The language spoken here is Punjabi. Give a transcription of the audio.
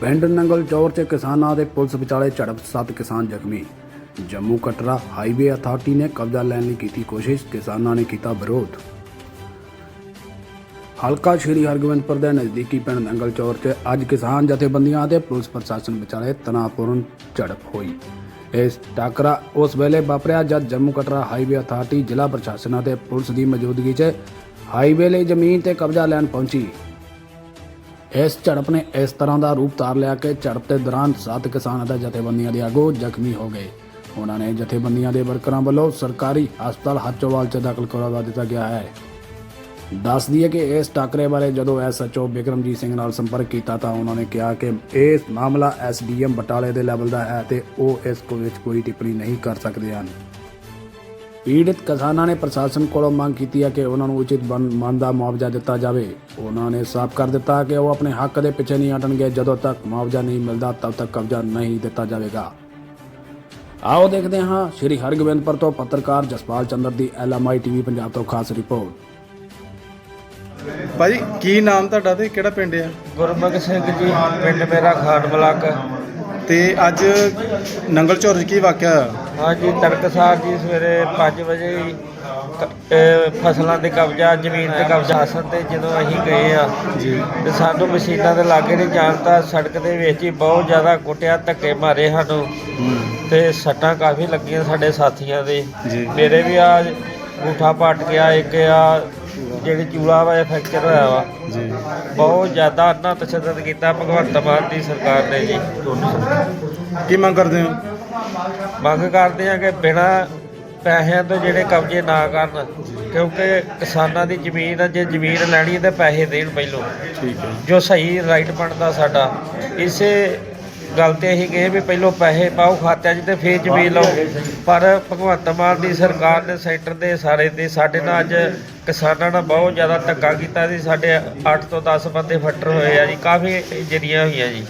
ਪਿੰਡ ਨੰਗਲ ਚੌਰ 'ਚ ਕਿਸਾਨਾਂ ਦੇ ਪੁਲਿਸ ਵਿਚਾਲੇ ਝੜਪ, ਸੱਤ ਕਿਸਾਨ ਜ਼ਖਮੀ। ਜੰਮੂ ਕਟਰਾ ਹਾਈਵੇ ਅਥਾਰਟੀ ਨੇ ਕਬਜ਼ਾ ਲੈਣ ਦੀ ਕੀਤੀ ਕੋਸ਼ਿਸ਼, ਕਿਸਾਨਾਂ ਨੇ ਕੀਤਾ ਵਿਰੋਧ। ਹਲਕਾ ਸ਼੍ਰੀ ਹਰਗੋਬਿੰਦਪੁਰ ਦੇ ਨਜ਼ਦੀਕੀ ਪਿੰਡ ਨੰਗਲ ਚੌਰ 'ਚ ਅੱਜ ਕਿਸਾਨ ਜਥੇਬੰਦੀਆਂ ਅਤੇ ਪੁਲਿਸ ਪ੍ਰਸ਼ਾਸਨ ਵਿਚਾਲੇ ਤਣਾਅਪੂਰਨ ਝੜਪ ਹੋਈ। ਇਸ ਟਾਕਰਾ ਉਸ ਵੇਲੇ ਵਾਪਰਿਆ ਜਦ ਜੰਮੂ ਕਟਰਾ ਹਾਈਵੇ ਅਥਾਰਟੀ ਜ਼ਿਲ੍ਹਾ ਪ੍ਰਸ਼ਾਸਨ ਅਤੇ ਪੁਲਿਸ ਦੀ ਮੌਜੂਦਗੀ 'ਚ ਹਾਈਵੇ ਲਈ ਜ਼ਮੀਨ ਤੇ ਕਬਜ਼ਾ ਲੈਣ ਪਹੁੰਚੀ। ਇਸ ਝੜਪ ਨੇ ਇਸ ਤਰ੍ਹਾਂ ਦਾ ਰੂਪ ਧਾਰ ਲਿਆ ਕਿ ਝੜਪ ਦੇ ਦੌਰਾਨ ਸੱਤ ਕਿਸਾਨ ਅਤੇ ਜਥੇਬੰਦੀਆਂ ਦੇ ਆਗੂ ਜ਼ਖਮੀ ਹੋ ਗਏ। ਉਹਨਾਂ ਨੇ ਜਥੇਬੰਦੀਆਂ ਦੇ ਵਰਕਰਾਂ ਵੱਲੋਂ ਸਰਕਾਰੀ ਹਸਪਤਾਲ ਹੱਚੋਵਾਲ 'ਚ ਦਾਖਲ ਕਰਵਾ ਦਿੱਤਾ ਗਿਆ ਹੈ। ਦੱਸ ਦਈਏ ਕਿ ਇਸ ਟਾਕਰੇ ਬਾਰੇ ਜਦੋਂ ਐਸਐਚਓ ਬਿਕਰਮਜੀਤ ਸਿੰਘ ਨਾਲ ਸੰਪਰਕ ਕੀਤਾ ਤਾਂ ਉਹਨਾਂ ਨੇ ਕਿਹਾ ਕਿ ਇਹ ਮਾਮਲਾ ਐਸਡੀਐਮ ਬਟਾਲੇ ਦੇ ਲੈਵਲ ਦਾ ਹੈ ਤੇ ਉਹ ਇਸ ਕੋ ਵਿੱਚ ਕੋਈ ਟਿੱਪਣੀ ਨਹੀਂ ਕਰ ਸਕਦੇ ਹਨ। ਪੀੜਤ ਕਿਸਾਨਾਂ ਨੇ ਪ੍ਰਸ਼ਾਸਨ ਕੋਲੋਂ ਮੰਗ ਕੀਤੀ ਹੈ ਕਿ ਉਹਨਾਂ ਨੂੰ ਉਚਿਤ ਬਣ- ਮਨ ਦਾ ਮੁਆਵਜ਼ਾ ਦਿੱਤਾ ਜਾਵੇ। ਉਹਨਾਂ ਨੇ ਸਾਫ਼ ਕਰ ਦਿੱਤਾ ਕਿ ਉਹ ਆਪਣੇ ਹੱਕ ਦੇ ਪਿੱਛੇ ਨਹੀਂ ਹਟਣਗੇ। ਜਦੋਂ ਤੱਕ ਮੁਆਵਜ਼ਾ ਨਹੀਂ ਮਿਲਦਾ ਤਦ ਤੱਕ ਕਬਜ਼ਾ ਨਹੀਂ ਦਿੱਤਾ ਜਾਵੇਗਾ। ਆਓ ਦੇਖਦੇ ਹਾਂ ਸ਼੍ਰੀ ਹਰਗੋਬਿੰਦਪੁਰ ਤੋਂ ਪੱਤਰਕਾਰ ਜਸਪਾਲ ਚੰਦਰ ਦੀ ਐਲਐਮਆਈ ਟੀਵੀ ਪੰਜਾਬ ਤੋਂ ਖਾਸ ਰਿਪੋਰਟ। ਭਾਜੀ ਕੀ ਨਾਮ ਤੁਹਾਡਾ ਤੇ ਕਿਹੜਾ ਪਿੰਡ ਆ? ਗੁਰਮੁਖ ਸਿੰਘ ਜੀ ਪਿੰਡ ਮੇਰਾ ਖਾਨ ਬਲਾਕ। ਤੇ ਅੱਜ ਨੰਗਲ ਝੋਰ 'ਚ ਕੀ ਵਾਕਿਆ ਹੋਇਆ? ਹਾਂਜੀ ਤੜਕਸਾਰ ਜੀ ਸਵੇਰੇ 5 ਵਜੇ ਹੀ ਕ- ਫਸਲਾਂ ਤੇ ਕਬਜ਼ਾ ਜ਼ਮੀਨ ਤੇ ਕਬਜ਼ਾ ਹਾਸਲ ਤੇ ਜਦੋਂ ਅਸੀਂ ਗਏ ਆ ਜੀ। ਤੇ ਸਾਨੂੰ ਮਸ਼ੀਨਾਂ ਦੇ ਲਾਗੇ ਨਹੀਂ ਜਾਣਦਾ ਸੜਕ ਦੇ ਵਿੱਚ ਹੀ ਬਹੁਤ ਜ਼ਿਆਦਾ ਕੁੱਟਿਆ ਧੱਕੇ ਮਾਰੇ ਸਾਨੂੰ। ਤੇ ਸੱਟਾਂ ਕਾਫੀ ਲੱਗੀਆਂ ਸਾਡੇ ਸਾਥੀਆਂ ਦੇ। ਜੀ। ਮੇਰੇ ਵੀ ਆ ਗੂਠਾ ਪੱਟ ਗਿਆ ਇੱਕ ਆ ਜਿਹੜੀ ਚੂਲਾ ਵਾ ਇਹ ਫ੍ਰੈਕਚਰ ਹੋਇਆ ਵਾ। ਜੀ। ਬਹੁਤ ਜ਼ਿਆਦਾ ਅੰਨਾ ਤਸ਼ੱਦਦ ਕੀਤਾ ਭਗਵੰਤ ਮਾਨ ਦੀ ਸਰਕਾਰ ਨੇ ਜੀ। ਕੀ ਮੰਗ ਕਰਦੇ ਹੋ? ਮੰਗ ਕਰਦੇ ਆ ਕਿ ਬਿਨਾਂ ਪੈਸਿਆਂ ਤੋਂ ਜਿਹੜੇ ਕਬਜ਼ੇ ਨਾ ਕਰਨ ਕਿਉਂਕਿ ਕਿਸਾਨਾਂ ਦੀ ਜ਼ਮੀਨ ਆ ਜੇ ਜ਼ਮੀਨ ਲੈਣੀ ਹੈ ਤਾਂ ਪੈਸੇ ਦੇਣ ਪਹਿਲੋਂ। ਠੀਕ ਹੈ। ਜੋ ਸਹੀ ਰਾਈਟ ਬਣਦਾ ਸਾਡਾ। ਇਸੇ ਗੱਲ ਤੇ ਅਸੀਂ ਕਹੇ ਵੀ ਪਹਿਲੋਂ ਪੈਸੇ ਪਾਓ ਖਾਤਿਆਂ 'ਚ ਤੇ ਫੇਰ ਜ਼ਮੀਨ ਲਓ। ਪਰ ਭਗਵੰਤ ਮਾਨ ਦੀ ਸਰਕਾਰ ਨੇ ਸੈਂਟਰ ਦੇ ਸਾਰੇ ਤੇ ਸਾਡੇ ਨਾਲ ਅੱਜ ਕਿਸਾਨਾਂ ਨਾਲ ਬਹੁਤ ਜ਼ਿਆਦਾ ਧੱਕਾ ਕੀਤਾ ਸੀ ਸਾਡੇ 8 ਤੋਂ 10 ਬੰਦੇ ਫੱਟਰ ਹੋਏ ਆ ਜੀ। ਕਾਫੀ ਇੰਜਰੀਆਂ ਹੋਈਆਂ ਜੀ।